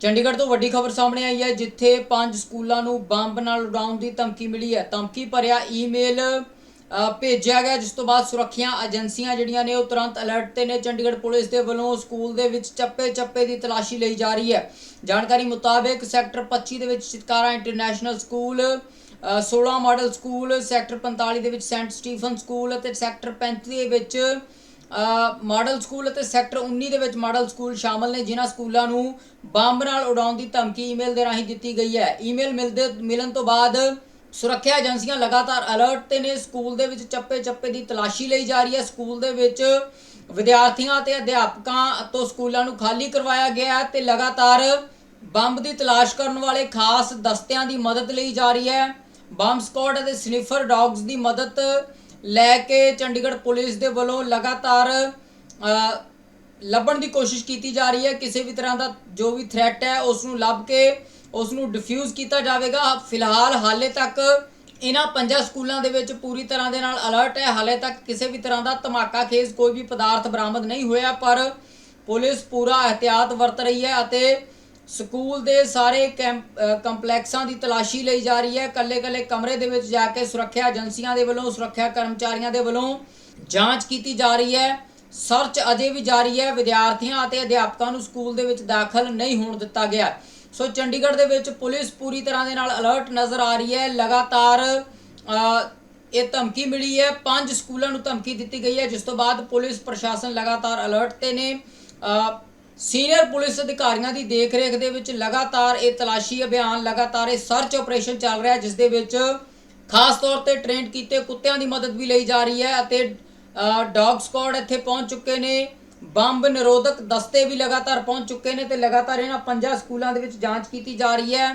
ਚੰਡੀਗੜ੍ਹ ਤੋਂ ਵੱਡੀ ਖਬਰ ਸਾਹਮਣੇ ਆਈ ਹੈ ਜਿੱਥੇ ਪੰਜ ਸਕੂਲਾਂ ਨੂੰ ਬੰਬ ਨਾਲ ਉਡਾਉਣ ਦੀ ਧਮਕੀ ਮਿਲੀ ਹੈ। ਧਮਕੀ ਭਰਿਆ ਈਮੇਲ ਭੇਜਿਆ ਗਿਆ ਜਿਸ ਤੋਂ ਬਾਅਦ ਸੁਰੱਖਿਆ ਏਜੰਸੀਆਂ ਜਿਹੜੀਆਂ ਨੇ ਉਹ ਤੁਰੰਤ ਅਲਰਟ ਤੇ ਨੇ। ਚੰਡੀਗੜ੍ਹ ਪੁਲਿਸ ਦੇ ਵੱਲੋਂ ਸਕੂਲ ਦੇ ਵਿੱਚ ਚੱਪੇ-ਚੱਪੇ ਦੀ ਤਲਾਸ਼ੀ ਲਈ ਜਾ ਰਹੀ ਹੈ। ਜਾਣਕਾਰੀ ਮੁਤਾਬਕ ਸੈਕਟਰ 25 ਦੇ ਵਿੱਚ ਚਿਤਕਾਰਾ ਇੰਟਰਨੈਸ਼ਨਲ ਸਕੂਲ ਅ, 16 ਮਾਡਲ ਸਕੂਲ ਸੈਕਟਰ 45 ਦੇ ਵਿੱਚ ਸੈਂਟ ਸਟੀਫਨ ਸਕੂਲ ਅਤੇ ਸੈਕਟਰ 35 ਦੇ ਵਿੱਚ ਮਾਡਲ ਸਕੂਲ ਅਤੇ ਸੈਕਟਰ 19 ਦੇ ਵਿੱਚ ਮਾਡਲ ਸਕੂਲ ਸ਼ਾਮਲ ਨੇ, ਜਿਨ੍ਹਾਂ ਸਕੂਲਾਂ ਨੂੰ ਬੰਬ ਨਾਲ ਉਡਾਉਣ ਦੀ ਧਮਕੀ ਈਮੇਲ ਦੇ ਰਾਹੀਂ ਦਿੱਤੀ ਗਈ ਹੈ। ਈਮੇਲ ਮਿਲਦੇ ਮਿਲਣ ਤੋਂ ਬਾਅਦ ਸੁਰੱਖਿਆ ਏਜੰਸੀਆਂ ਲਗਾਤਾਰ ਅਲਰਟ ਤੇ ਨੇ, ਸਕੂਲ ਦੇ ਵਿੱਚ ਚੱਪੇ-ਚੱਪੇ ਦੀ ਤਲਾਸ਼ੀ ਲਈ ਜਾ ਰਹੀ ਹੈ। ਸਕੂਲ ਦੇ ਵਿੱਚ ਵਿਦਿਆਰਥੀਆਂ ਅਤੇ ਅਧਿਆਪਕਾਂ ਤੋਂ ਸਕੂਲਾਂ ਨੂੰ ਖਾਲੀ ਕਰਵਾਇਆ ਗਿਆ ਹੈ ਤੇ ਲਗਾਤਾਰ ਬੰਬ ਦੀ ਤਲਾਸ਼ ਕਰਨ ਵਾਲੇ ਖਾਸ ਦਸਤਿਆਂ ਦੀ ਮਦਦ ਲਈ ਜਾ ਰਹੀ ਹੈ। ਬੰਬ ਸਕੁਆਡ ਅਤੇ ਸਨਿਫਰ ਡੌਗਸ ਦੀ ਮਦਦ ਲੈ ਕੇ ਚੰਡੀਗੜ੍ਹ ਪੁਲਿਸ ਦੇ ਵੱਲੋਂ ਲਗਾਤਾਰ ਲੱਭਣ ਦੀ ਕੋਸ਼ਿਸ਼ ਕੀਤੀ ਜਾ ਰਹੀ ਹੈ। ਕਿਸੇ ਵੀ ਤਰ੍ਹਾਂ ਦਾ ਜੋ ਵੀ ਥ੍ਰੈਟ ਹੈ ਉਸ ਨੂੰ ਲੱਭ ਕੇ ਉਸ ਨੂੰ ਡਿਫਿਊਜ਼ ਕੀਤਾ ਜਾਵੇਗਾ। ਫਿਲਹਾਲ ਹਾਲੇ ਤੱਕ ਇਹਨਾਂ ਪੰਜਾਂ ਸਕੂਲਾਂ ਦੇ ਵਿੱਚ ਪੂਰੀ ਤਰ੍ਹਾਂ ਦੇ ਨਾਲ ਅਲਰਟ ਹੈ। ਹਾਲੇ ਤੱਕ ਕਿਸੇ ਵੀ ਤਰ੍ਹਾਂ ਦਾ ਧਮਾਕਾ ਖੇਜ਼ ਕੋਈ ਵੀ ਪਦਾਰਥ ਬਰਾਮਦ ਨਹੀਂ ਹੋਇਆ, ਪਰ ਪੁਲਿਸ ਪੂਰਾ ਇhtiyਾਤ ਵਰਤ ਰਹੀ ਹੈ ਅਤੇ ਸਕੂਲ ਦੇ ਸਾਰੇ ਕੈਂਪ ਕੰਪਲੈਕਸਾਂ ਦੀ ਤਲਾਸ਼ੀ ਲਈ ਜਾ ਰਹੀ ਹੈ। ਕੱਲੇ-ਕੱਲੇ ਕਮਰੇ ਦੇ ਵਿੱਚ ਜਾ ਕੇ ਸੁਰੱਖਿਆ ਏਜੰਸੀਆਂ ਦੇ ਵੱਲੋਂ, ਸੁਰੱਖਿਆ ਕਰਮਚਾਰੀਆਂ ਦੇ ਵੱਲੋਂ ਜਾਂਚ ਕੀਤੀ ਜਾ ਰਹੀ ਹੈ। ਸਰਚ ਅਜੇ ਵੀ ਜਾਰੀ ਹੈ। ਵਿਦਿਆਰਥੀਆਂ ਅਤੇ ਅਧਿਆਪਕਾਂ ਨੂੰ ਸਕੂਲ ਦੇ ਵਿੱਚ ਦਾਖਲ ਨਹੀਂ ਹੋਣ ਦਿੱਤਾ ਗਿਆ। ਸੋ ਚੰਡੀਗੜ੍ਹ ਦੇ ਵਿੱਚ ਪੁਲਿਸ ਪੂਰੀ ਤਰ੍ਹਾਂ ਦੇ ਨਾਲ ਅਲਰਟ ਨਜ਼ਰ ਆ ਰਹੀ ਹੈ। ਲਗਾਤਾਰ ਇਹ ਧਮਕੀ ਮਿਲੀ ਹੈ। ਪੰਜ ਸਕੂਲਾਂ ਨੂੰ ਧਮਕੀ ਦਿੱਤੀ ਗਈ ਹੈ। ਜਿਸ ਤੋਂ ਬਾਅਦ ਪੁਲਿਸ, ਪ੍ਰਸ਼ਾਸਨ ਲਗਾਤਾਰ ਅਲਰਟ ਤੇ ਨੇ। ਸੀਨੀਅਰ ਪੁਲਿਸ ਅਧਿਕਾਰੀਆਂ ਦੀ ਦੇਖਰੇਖ ਦੇ ਵਿੱਚ ਲਗਾਤਾਰ ਇਹ ਤਲਾਸ਼ੀ ਅਭਿਆਨ, ਲਗਾਤਾਰ ਇਹ ਸਰਚ ਆਪਰੇਸ਼ਨ ਚੱਲ ਰਿਹਾ ਜਿਸ ਦੇ ਵਿੱਚ ਖਾਸ ਤੌਰ ਤੇ ਟ੍ਰੇਨਡ ਕੀਤੇ ਕੁੱਤਿਆਂ ਦੀ ਮਦਦ ਵੀ ਲਈ ਜਾ ਰਹੀ ਹੈ ਅਤੇ ਡੌਗ ਸਕੁਆਡ ਇੱਥੇ ਪਹੁੰਚ ਚੁੱਕੇ ਨੇ। ਬੰਬ ਨਿਰੋਧਕ ਦਸਤੇ ਵੀ ਲਗਾਤਾਰ ਪਹੁੰਚ ਚੁੱਕੇ ਨੇ ਤੇ ਲਗਾਤਾਰ ਇਹਨਾਂ ਪੰਜਾਂ ਸਕੂਲਾਂ ਦੇ ਵਿੱਚ ਜਾਂਚ ਕੀਤੀ ਜਾ ਰਹੀ ਹੈ।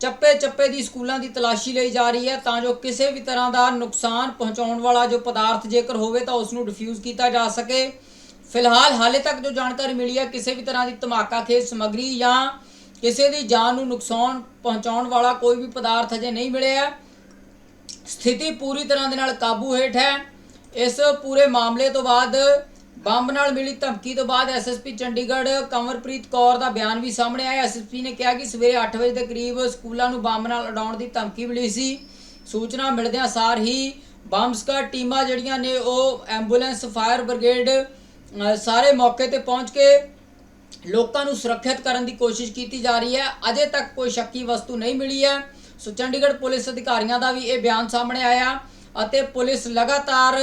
ਚੱਪੇ ਚੱਪੇ ਦੀ ਸਕੂਲਾਂ ਦੀ ਤਲਾਸ਼ੀ ਲਈ ਜਾ ਰਹੀ ਹੈ ਤਾਂ ਜੋ ਕਿਸੇ ਵੀ ਤਰ੍ਹਾਂ ਦਾ ਨੁਕਸਾਨ ਪਹੁੰਚਾਉਣ ਵਾਲਾ ਜੋ ਪਦਾਰਥ ਜੇਕਰ ਹੋਵੇ ਤਾਂ ਉਸ ਨੂੰ ਡਿਫਿਊਜ਼ ਕੀਤਾ ਜਾ ਸਕੇ। ਫਿਲਹਾਲ ਹਾਲੇ ਤੱਕ ਜੋ ਜਾਣਕਾਰੀ ਮਿਲੀ ਹੈ, ਕਿਸੇ ਵੀ ਤਰ੍ਹਾਂ ਦੀ ਧਮਾਕਾ ਖੇਜ ਸਮੱਗਰੀ ਜਾਂ ਕਿਸੇ ਦੀ ਜਾਨ ਨੂੰ ਨੁਕਸਾਨ ਪਹੁੰਚਾਉਣ ਵਾਲਾ ਕੋਈ ਵੀ ਪਦਾਰਥ ਅਜੇ ਨਹੀਂ ਮਿਲਿਆ ਸਥਿਤੀ ਪੂਰੀ ਤਰ੍ਹਾਂ ਦੇ ਨਾਲ ਕਾਬੂ ਹੇਠ ਹੈ। ਇਸ ਪੂਰੇ ਮਾਮਲੇ ਤੋਂ ਬਾਅਦ ਬੰਬ ਨਾਲ ਮਿਲੀ ਧਮਕੀ ਤੋਂ ਬਾਅਦ ਐਸਐਸਪੀ ਚੰਡੀਗੜ੍ਹ ਕੰਵਰਪ੍ਰੀਤ ਕੌਰ ਦਾ ਬਿਆਨ ਵੀ ਸਾਹਮਣੇ ਆਇਆ। ਐਸਐਸਪੀ ਨੇ ਕਿਹਾ ਕਿ ਸਵੇਰੇ 8 ਵਜੇ ਦੇ ਕਰੀਬ ਸਕੂਲਾਂ ਨੂੰ ਬੰਬ ਨਾਲ ਉਡਾਉਣ ਦੀ ਧਮਕੀ ਮਿਲੀ ਸੀ। ਸੂਚਨਾ ਮਿਲਦਿਆਂ ਸਾਰ ਹੀ ਬੰਬ ਸਕਾਡ ਟੀਮਾਂ ਜਿਹੜੀਆਂ ਨੇ ਉਹ ਐਂਬੂਲੈਂਸ, ਫਾਇਰ ਬ੍ਰਿਗੇਡ ਸਾਰੇ ਮੌਕੇ ਤੇ ਪਹੁੰਚ ਕੇ ਲੋਕਾਂ ਨੂੰ ਸੁਰੱਖਿਅਤ ਕਰਨ ਦੀ ਕੋਸ਼ਿਸ਼ ਕੀਤੀ ਜਾ ਰਹੀ ਹੈ। ਅਜੇ ਤੱਕ ਕੋਈ ਸ਼ੱਕੀ ਵਸਤੂ ਨਹੀਂ ਮਿਲੀ ਹੈ। ਸੋ ਚੰਡੀਗੜ੍ਹ ਪੁਲਿਸ ਅਧਿਕਾਰੀਆਂ ਦਾ ਵੀ ਇਹ ਬਿਆਨ ਸਾਹਮਣੇ ਆਇਆ ਅਤੇ ਪੁਲਿਸ ਲਗਾਤਾਰ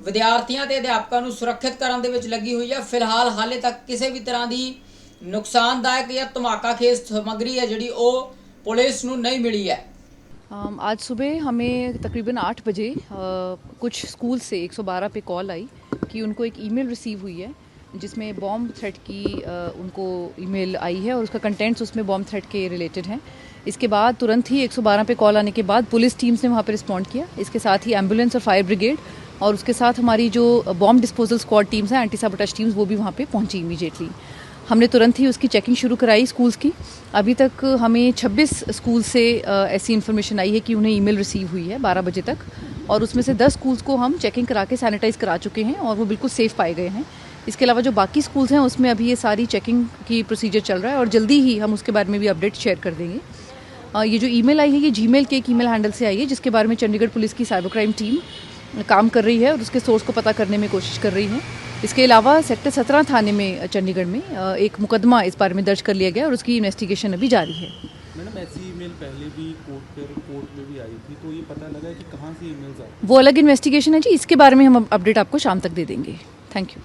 ਵਿਦਿਆਰਥੀਆਂ ਤੇ ਅਧਿਆਪਕਾਂ ਨੂੰ ਸੁਰੱਖਿਅਤ ਕਰਨ ਦੇ ਵਿੱਚ ਲੱਗੀ ਹੋਈ ਹੈ। ਫਿਲਹਾਲ ਹਾਲੇ ਤੱਕ ਕਿਸੇ ਵੀ ਤਰ੍ਹਾਂ ਦੀ ਨੁਕਸਾਨਦਾਇਕ ਜਾਂ ਧਮਾਕਾ ਖੇਜ਼ ਸਮੱਗਰੀ ਹੈ ਜਿਹੜੀ ਉਹ ਪੁਲਿਸ ਨੂੰ ਨਹੀਂ ਮਿਲੀ ਹੈ। आज सुबह हमें तकरीबन आठ बजे कुछ स्कूल से 112 पे कॉल आई कि उनको एक ईमेल रिसीव हुई है जिसमें बॉम्ब थ्रेट की अ, उनको ईमेल आई है और उसका कंटेंट्स उसमें बॉम्ब थ्रेट के रिलेटेड हैं। इसके बाद तुरंत ही 112 पे कॉल आने के बाद पुलिस टीम्स ने वहाँ पर रिस्पॉन्ड किया। इसके साथ ही एंबुलेंस और फायर ब्रिगेड और उसके साथ हमारी जो बॉम्ब डिस्पोजल स्क्वाड टीम्स हैं एंटी साबोटाज टीम्स वो भी वहाँ पे पहुँची इमीडिएटली हमने तुरंत ही उसकी चेकिंग शुरू कराई स्कूल्स की। अभी तक हमें 26 स्कूल से ऐसी इन्फॉर्मेशन आई है कि उन्हें ईमेल रिसीव हुई है 12 बजे तक। और उसमें से 10 स्कूल्स को हम चेकिंग करा के सैनिटाइज करा चुके हैं और वो बिल्कुल सेफ़ पाए गए हैं। इसके अलावा जो बाकी स्कूल्स हैं, उसमें अभी ये सारी चेकिंग की प्रोसीजर चल रहा है और जल्दी ही हम उसके बारे में भी अपडेट शेयर कर देंगे। ये जो ईमेल आई है, ये जीमेल के एक ईमेल हैंडल से आई है, जिसके बारे में चंडीगढ़ पुलिस की साइबर क्राइम टीम काम कर रही है और उसके सोर्स को पता करने में कोशिश कर रही है। इसके अलावा सेक्टर सत्रह थाने में चंडीगढ़ में एक मुकदमा इस बारे में दर्ज कर लिया गया और उसकी इन्वेस्टिगेशन अभी जारी है। मैडम ऐसी ईमेल पहले भी कोर्ट पर कोर्ट में भी आई थी तो ये पता लगा कि कहाँ से ईमेल्स वो अलग इन्वेस्टिगेशन है जी इसके बारे में हम अपडेट आपको शाम तक दे देंगे। Thank you